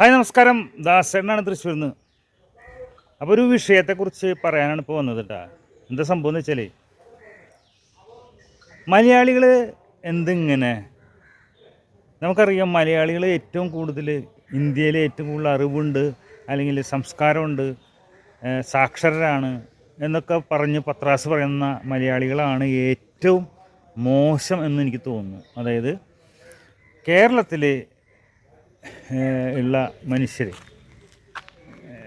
Hi നമസ്കാരം. ദാസേട്ടനാണ് തൃശ്ശൂരിൽ നിന്ന് അപ്പോൾ ഒരു വിഷയത്തെക്കുറിച്ച് പറയാനാണ് ഇപ്പോൾ വന്നത് കേട്ടോ എന്താ സംഭവം എന്ന് വെച്ചാൽ മലയാളികൾ എന്തിങ്ങനെ? നമുക്കറിയാം മലയാളികൾ ഏറ്റവും കൂടുതൽ ഇന്ത്യയിലെ ഏറ്റവും കൂടുതൽ അറിവുണ്ട് അല്ലെങ്കിൽ സംസ്കാരമുണ്ട് സാക്ഷരരാണ് എന്നൊക്കെ പറഞ്ഞ് പത്രാസ് പറയുന്ന മലയാളികളാണ് ഏറ്റവും മോശം എന്ന് എനിക്ക് തോന്നുന്നു. അതായത് കേരളത്തിൽ ഉള്ള മനുഷ്യർ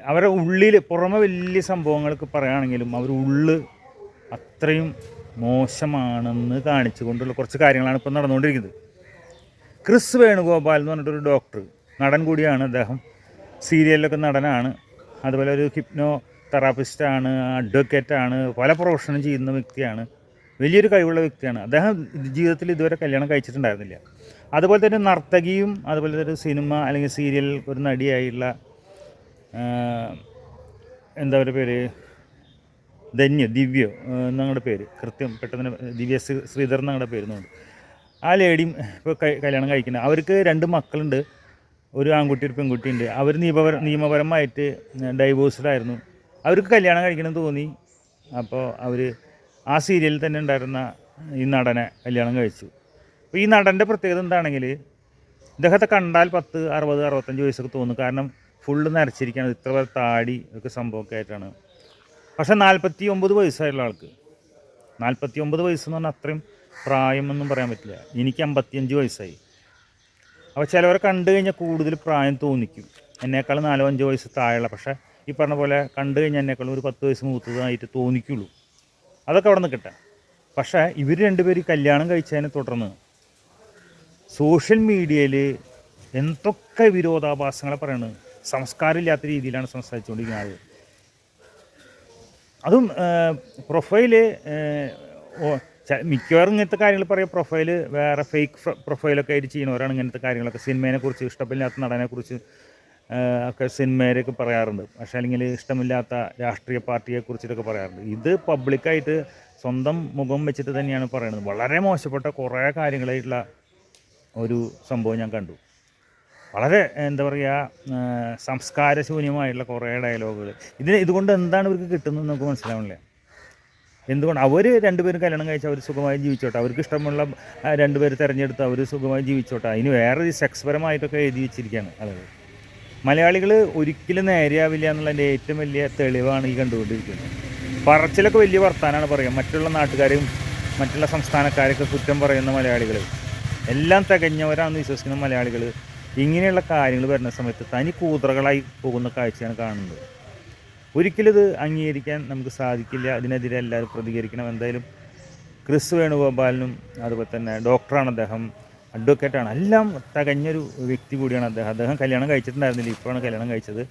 അവരെ ഉള്ളിൽ പുറമെ വലിയ സംഭവങ്ങൾക്ക് പറയുകയാണെങ്കിലും അവർ ഉള്ള് അത്രയും മോശമാണെന്ന് കാണിച്ചുകൊണ്ടുള്ള കുറച്ച് കാര്യങ്ങളാണ് ഇപ്പോൾ നടന്നുകൊണ്ടിരിക്കുന്നത്. ക്രിസ് വേണുഗോപാൽ എന്ന് പറഞ്ഞിട്ടൊരു ഡോക്ടർ നടൻ കൂടിയാണ് അദ്ദേഹം. സീരിയലിലൊക്കെ നടനാണ്. അതുപോലെ ഒരു ഹിപ്നോ തെറാപ്പിസ്റ്റാണ് അഡ്വക്കേറ്റാണ് പല പ്രൊഫഷനും ചെയ്യുന്ന വ്യക്തിയാണ്. വലിയൊരു കഴിവുള്ള വ്യക്തിയാണ്. അദ്ദേഹം ജീവിതത്തിൽ ഇതുവരെ കല്യാണം കഴിച്ചിട്ടുണ്ടായിരുന്നില്ല. അതുപോലെ തന്നെ നർത്തകിയും അതുപോലെ തന്നെ സിനിമ അല്ലെങ്കിൽ സീരിയൽ ഒരു നടിയായുള്ള എന്താ പറയുക പേര്? ധന്യ ദിവ്യോ എന്നങ്ങളുടെ പേര്. കൃത്യം പെട്ടെന്ന് ദിവ്യ ശ്രീധർ എന്നങ്ങളുടെ പേര് എന്നുണ്ട് ആ ലേഡിയും ഇപ്പോൾ കല്യാണം കഴിക്കുന്നത് അവർക്ക് രണ്ട് മക്കളുണ്ട്. ഒരു ആൺകുട്ടി ഒരു പെൺകുട്ടി ഉണ്ട്. അവർ നിയമപര നിയമപരമായിട്ട് ഡൈവോഴ്സ്ഡ് ആയിരുന്നു. അവർക്ക് കല്യാണം കഴിക്കണം തോന്നി. അപ്പോൾ അവർ ആ സീരിയലിൽ തന്നെ ഉണ്ടായിരുന്ന ഈ നടനെ കല്യാണം കഴിച്ചു. അപ്പോൾ ഈ നടന്റെ പ്രത്യേകത എന്താണെങ്കിൽ ഇദ്ദേഹത്തെ കണ്ടാൽ പത്ത് അറുപത് അറുപത്തഞ്ച് വയസ്സൊക്കെ തോന്നും. കാരണം ഫുള്ള് നരച്ചിരിക്കുകയാണ് ഇത്ര പേർ താടി ഒക്കെ സംഭവമൊക്കെ ആയിട്ടാണ്. പക്ഷേ നാൽപ്പത്തി ഒമ്പത് വയസ്സായുള്ള ആൾക്ക്. നാൽപ്പത്തി ഒമ്പത് വയസ്സെന്ന് പറഞ്ഞാൽ അത്രയും പ്രായമൊന്നും പറയാൻ പറ്റില്ല. എനിക്ക് അമ്പത്തിയഞ്ച് വയസ്സായി. അപ്പോൾ ചിലവരെ കണ്ടു കഴിഞ്ഞാൽ കൂടുതൽ പ്രായം തോന്നിക്കും. എന്നേക്കാൾ നാലോ അഞ്ചോ വയസ്സ് താഴെയുള്ള. പക്ഷേ ഈ പറഞ്ഞ പോലെ കണ്ടു കഴിഞ്ഞാൽ എന്നേക്കാളും ഒരു പത്ത് വയസ്സ് മൂത്തതായിട്ട് തോന്നിക്കുള്ളൂ. അതൊക്കെ അവിടെ നിൽക്കട്ടെ പക്ഷേ ഇവർ രണ്ടുപേരും കല്യാണം കഴിച്ചതിനെ തുടർന്ന് സോഷ്യൽ മീഡിയയിൽ എന്തൊക്കെ വിരോധാഭാസങ്ങളെ പറയണത് സംസ്കാരമില്ലാത്ത രീതിയിലാണ് സംസാരിച്ചുകൊണ്ടിരിക്കുന്നത്. അതും പ്രൊഫൈൽ മിക്കവാറും ഇങ്ങനത്തെ കാര്യങ്ങൾ പറയുക പ്രൊഫൈൽ വേറെ ഫേക്ക് പ്രൊഫൈലൊക്കെ ആയിട്ട് ചെയ്യുന്നവരാണ് ഇങ്ങനത്തെ കാര്യങ്ങളൊക്കെ. സിനിമേനെ കുറിച്ച് ഇഷ്ടമില്ലാത്ത നടനെ കുറിച്ച് ഒക്കെ സിനിമയിലൊക്കെ പറയാറുണ്ട്. പക്ഷേ അല്ലെങ്കിൽ ഇഷ്ടമില്ലാത്ത രാഷ്ട്രീയ പാർട്ടിയെ കുറിച്ചിട്ടൊക്കെ പറയാറുണ്ട്. ഇത് പബ്ലിക്കായിട്ട് സ്വന്തം മുഖം വെച്ചിട്ട് തന്നെയാണ് പറയുന്നത്. വളരെ മോശപ്പെട്ട കുറേ കാര്യങ്ങളായിട്ടുള്ള ഒരു സംഭവം ഞാൻ കണ്ടു. വളരെ എന്താ പറയുക സംസ്കാരശൂന്യമായിട്ടുള്ള കുറേ ഡയലോഗുകൾ. ഇതിന് ഇതുകൊണ്ട് എന്താണ് ഇവർക്ക് കിട്ടുന്നത് നമുക്ക് മനസ്സിലാവണില്ല. എന്തുകൊണ്ട് അവർ രണ്ടുപേരും കല്യാണം കഴിച്ച് അവർ സുഖമായി ജീവിച്ചോട്ടെ. അവർക്ക് ഇഷ്ടമുള്ള രണ്ടുപേർ തിരഞ്ഞെടുത്ത് അവർ സുഖമായി ജീവിച്ചോട്ടെ. അതിന് വേറെ സെക്സ്പരമായിട്ടൊക്കെ സെക്സ് പരമായിട്ടൊക്കെ എഴുതി വെച്ചിരിക്കുകയാണ്. അതായത് മലയാളികൾ ഒരിക്കലും നേരെയാവില്ല എന്നുള്ളതിന്റെ ഏറ്റവും വലിയ തെളിവാണ് ഈ കണ്ടുകൊണ്ടിരിക്കുന്നത്. പറച്ചിലൊക്കെ വലിയ വർത്താനാണ് പറയുക. മറ്റുള്ള നാട്ടുകാരെയും മറ്റുള്ള സംസ്ഥാനക്കാരെയൊക്കെ കുറ്റം പറയുന്ന മലയാളികൾ. എല്ലാം തികഞ്ഞവരാണെന്ന് വിശ്വസിക്കുന്ന മലയാളികൾ ഇങ്ങനെയുള്ള കാര്യങ്ങൾ വരുന്ന സമയത്ത് തനി കൂതറകളായി പോകുന്ന കാഴ്ചയാണ് കാണുന്നത്. ഒരിക്കലും ഇത് അംഗീകരിക്കാൻ നമുക്ക് സാധിക്കില്ല. അതിനെതിരെ എല്ലാവരും പ്രതികരിക്കണം. എന്തായാലും ക്രിസ് വേണുഗോപാലിനും അതുപോലെ തന്നെ ഡോക്ടറാണ് അദ്ദേഹം. അഡ്വക്കേറ്റാണ് എല്ലാം തികഞ്ഞൊരു വ്യക്തി കൂടിയാണ് അദ്ദേഹം. അദ്ദേഹം കല്യാണം കഴിച്ചിട്ടുണ്ടായിരുന്നില്ല. ഇപ്പോഴാണ് കല്യാണം കഴിച്ചത്.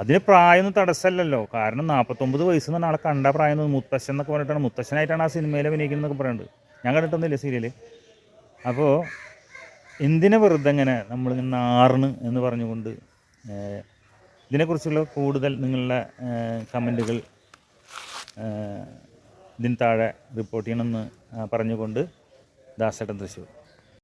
അതിന് പ്രായമൊന്നും തടസ്സമല്ലല്ലോ. കാരണം നാൽപ്പത്തൊമ്പത് വയസ്സ് എന്ന് പറഞ്ഞാൽ ആളെ കണ്ട പ്രായം എന്ന് മുത്തശ്ശൻ എന്നൊക്കെ പറഞ്ഞിട്ടാണ്. മുത്തശ്ശനായിട്ടാണ് ആ സിനിമയിൽ അഭിനയിക്കുന്നതൊക്കെ പറയുന്നത് ഞാൻ കണ്ടിട്ടൊന്നുമില്ല സീരിയൽ അപ്പോൾ എന്തിനെ വെറുതെ ഇങ്ങനെ നമ്മളിങ്ങനെ നാറിന് എന്ന് പറഞ്ഞുകൊണ്ട് ഇതിനെക്കുറിച്ചുള്ള കൂടുതൽ നിങ്ങളുടെ കമന്റുകൾ ഇതിന് താഴെ റിപ്പോർട്ട് ചെയ്യണമെന്ന് പറഞ്ഞുകൊണ്ട് ദാസേട്ടൻ തൃശ്ശൂർ.